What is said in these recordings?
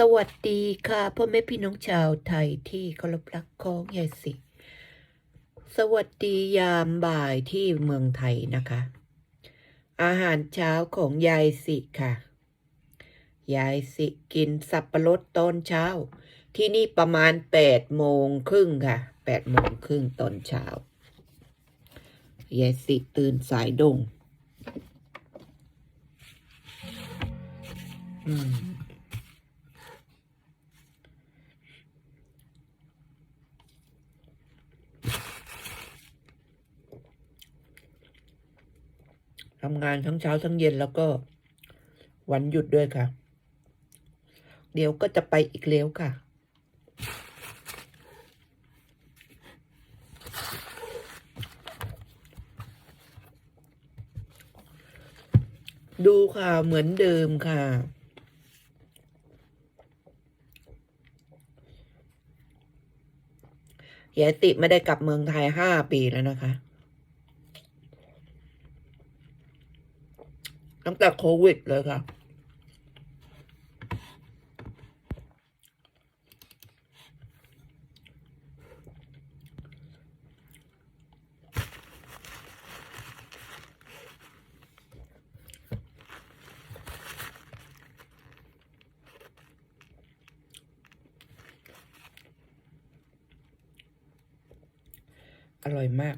สวัสดีค่ะพ่อแม่พี่น้องชาวไทยที่เคารพรักของยายสิ สวัสดียามบ่ายที่เมืองไทยนะคะ อาหารเช้าของยายสิค่ะ ยายสิกินสับปะรดตอนเช้า ที่นี่ประมาณแปดโมงครึ่งค่ะแปดโมงครึ่งตอนเช้ายายสิตื่นสายดง อืม ทำงานทั้งเช้าทั้งเย็นแล้วก็วันหยุดด้วยค่ะ เดี๋ยวก็จะไปอีกแล้วค่ะ ดูค่ะเหมือนเดิมค่ะ ยายติไม่ได้กลับเมืองไทยห้าปีแล้วนะคะ ตั้งแต่โควิดเลยค่ะ อร่อยมาก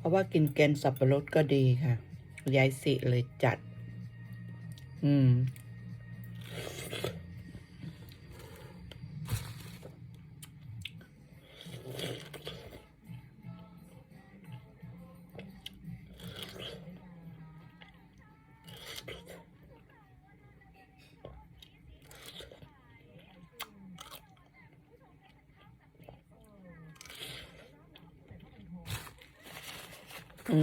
เพราะว่ากินแกนสับปะรดก็ดีค่ะ ยายสิเลยจัด อืม อื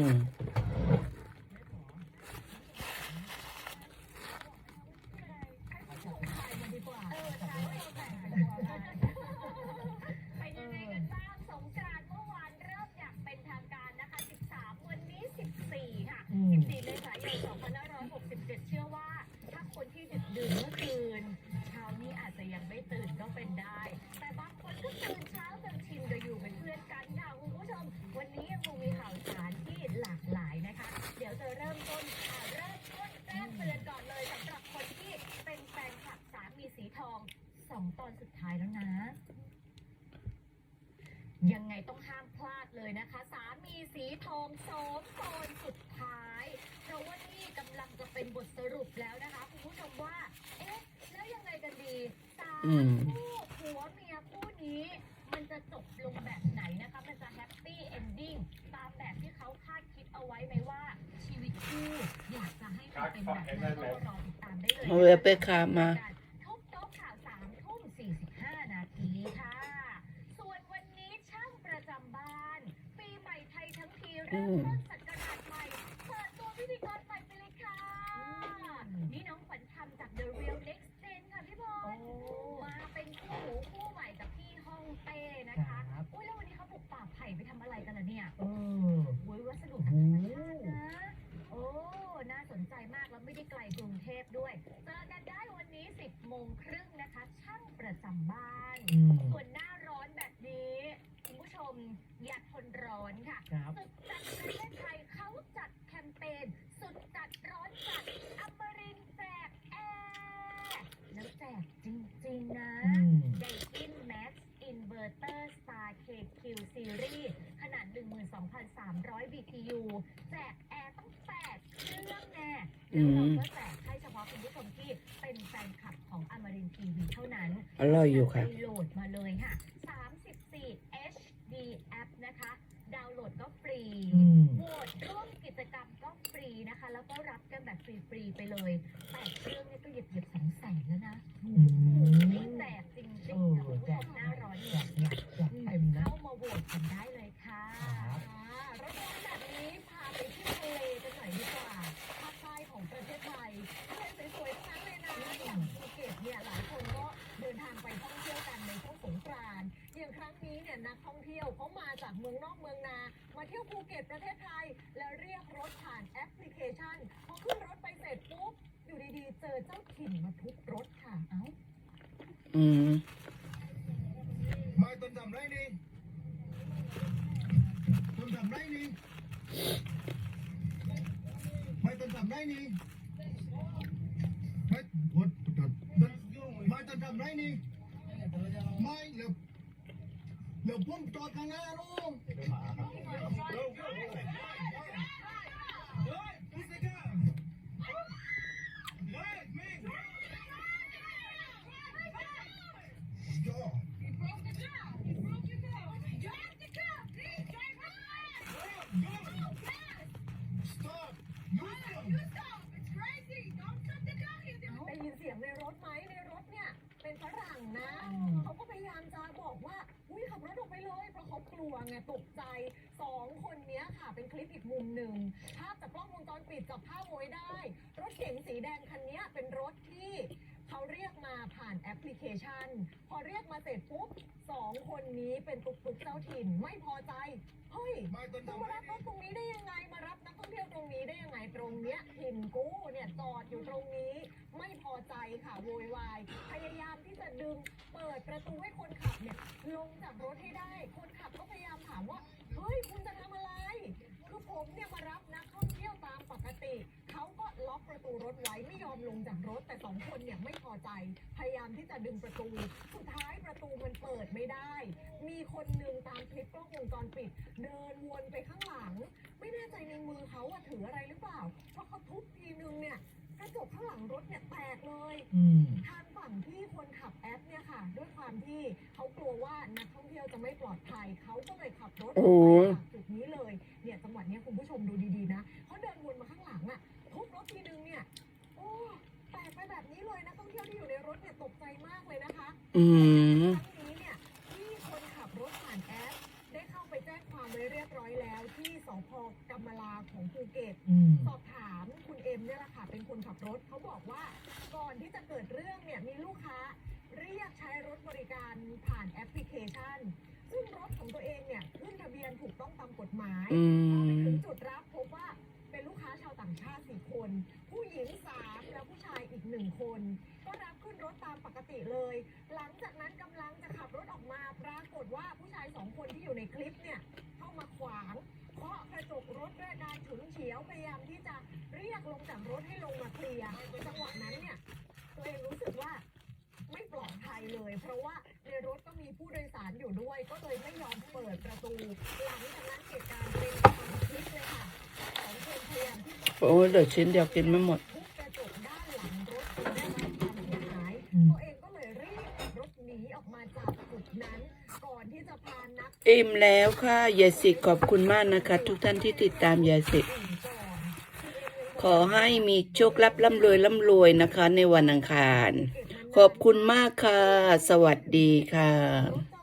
สองตอนสุดท้ายแล้วนะ ยังไงต้องห้ามพลาดเลยนะคะ สามีสีทองสองตอนสุดท้าย เพราะว่านี่กำลังจะเป็นบทสรุปแล้วนะคะคุณผู้ชมว่า เอ๊ะ แล้วยังไงกันดีสามคู่ผัวเมียคู่นี้ มันจะจบลงแบบไหนนะคะ มันจะแฮปปี้เอนดิ้งตามแบบที่เขาคาดคิดเอาไว้ไหมว่า ชีวิตคู่อยากจะให้มันเป็นแบบนั้นก็รอติดตามได้เลย เอาเรือไปคามา ลยค่ะนี่น้องขวัญธรรมจาก The Real Next Gen ค่ะพี่บอลมาเป็นคู่หูคู่ใหม่กับพี่ฮ่องเต้นะคะอุ้ยแล้ววันนี้เขาบุกป่าไผ่ไปทำอะไรกันล่ะเนี่ยเออโอ้ยวัสดุทางธรรมชาตินะโอ้น่าสนใจมากแล้วไม่ได้ไกลกรุงเทพด้วยเจอกันได้วันนี้ 10โมงครึ่งนะคะช่างประจำบ้านอืมส่วนหน้าร้อนแบบนี้ คุณผู้ชมอย่าทนร้อนค่ะ ครับ สุดจัดประเทศไทยเขาจัดแคมเปญสุดจัดร้อนจัดอมรินทร์แจกแอร์ งนะ อืม ไดกินแม็กซ์อินเวอร์เตอร์สตาร์เคคิวซีรีส์ขนาด 12,300 BTU แจกแอร์ตั้ง8เครื่องแน่แล้วเราก็แจกให้เฉพาะคุณผู้ชมที่เป็นแฟนคลับของอมรินทีวีเท่านั้นอร่อยอยู่ค่ะ ไปโหลดมาเลยค่ะ 34 HD app นะคะ ดาวน์โหลดก็ฟรี อืม โหวตร่วมกิจกรรมก็ฟรีนะคะ แล้วก็รับกันแบบฟรี ๆ ไปเลยแปดเครื่องนี่ก็เหยียบเหยียบสองแสนแล้วนะอืนี่มแจกจริงเอๆอค่ะคุณผู้แจชกม รั้งนี้เนี่ยนักท่องเที่ยวเขามาจากเมืองนอกเมืองนา มาเที่ยวภูเก็ตประเทศไทย แล้วเรียกรถผ่านแอปพลิเคชันพอขึ้นรถไปเสร็จปุ๊บอยู่ดีๆ เจอเจ้าถิ่นมาทุบรถค่ะเอ้า อืมไม่ต้นทำไรนี่ต้นทำไรนี่ไม่ต้นท លោកពុំតតខាងណានោះ วไงตกใจสองคนเนี้ยค่ะเป็นคลิปอีกมุมหนึ่งภาพจากกล้องวงจรปิดจับภาพไว้ได้ รถเก๋งสีแดงคันนี้เป็นรถที่เขาเรียกมาผ่านแอปพลิเคชัน พอเรียกมาเสร็จปุ๊บสองคนนี้เป็นตุกตุกเจ้าถิ่นไม่พอใจเฮ้ยไม่ต้นจะมารับรถตรงนี้ได้ยังไงมารับนักท่องเที่ยวตรงนี้ได้ยังไงตรงเนี้ยถิ่นกู้เนี่ยจอดอยู่ตรงนี้ ไม่พอใจค่ะโวยวายพยายามที่จะดึง ประตูให้คนขับเนี่ยลงจากรถให้ได้ คนขับก็พยายามถามว่า เฮ้ย คุณจะทำอะไร คือผมเนี่ยมารับนักท่องเที่ยวตามปกติ เขาก็ล็อกประตูรถไว้ไม่ยอมลงจากรถ แต่สองคนเนี่ยไม่พอใจ พยายามที่จะดึงประตู สุดท้ายประตูมันเปิดไม่ได้ มีคนหนึ่งตามคลิปกล้องวงจรปิด เดินวนไปข้างหลัง ไม่แน่ใจในมือเขาอะถืออะไรหรือเปล่า โอ้อกโหไปจากจุดนี้เลยเนี่ยจังหวะเนี้ยคุณผู้ชมดูดีๆนะเขาเดินวนมาข้างหลังอะทุบรถทีนึงเนี่ยโอ้แตกไปแบบนี้เลยนักท่องเที่ยวที่อยู่ในรถเนี่ยตกใจมากเลยนะคะ อืม ครั้งนี้เนี่ยที่คนขับรถผ่านแอปได้เข้าไปแจ้งความไว้เรียบร้อยแล้วที่สพกำมะลาของภูเก็ต อืม สอบถามคุณเอ็มเนี่ยแหละค่ะเป็นคนขับรถเขาบอกว่าก่อนที่จะเกิดเรื่องเนี่ยมีลูกค้าเรียกใช้รถบริการผ่านแอปพลิเคชัน ซึ่งรถของตัวเองเนี่ยขึ้ นทะเบียนถูกต้องตามกฎหมายอืพอไปม ถึงจุดรับพบว่าเป็นลูกค้าชาวต่างชาติสี่คน ผู้หญิงสามและผู้ชายอีกหนึ่งคน ก็รับขึ้นรถตามปกติเลย หลังจากนั้นกำลังจะขับรถออกมาปรากฏว่าผู้ชายสองคนที่อยู่ในคลิปเนี่ยเข้ามาขวางเคาะกระจกรถด้วยการฉุนเฉียวพยายามที่จะเรียกลงจากรถให้ลงมาเคลียร์จังหวะนั้นเนี่ยตัวเองรู้สึกว่าไม่ปลอดภัยเลย เพราะว่าารอยู่ด้วย ก็เลยไม่ยอมเปิดประตูหลังจากนั้นเหตุการณ์เป็นตามคลิปเลยค่ะสองคนพยายามที่จะโอ้ยเดี๋ยวชิ้นเดียวกินไม่หมด ทุบกระจกด้านหลังรถจนได้รับความเสียหายอืมตัวเองก็เลยรีบขับรถหนีออกมาจากจุดนั้น ก่อนที่จะพานัก อิ่มแล้วค่ะยายสิขอบคุณมากนะคะ ทุกท่านที่ติดตามยายสิอื่นก่อนคือเองยังขอให้มีโชคลับร่ำรวยร่ำรวยนะคะ ในวันอังคารเก็บมันขอบคุณมากค่ะ สวัสดีค่ะรถจ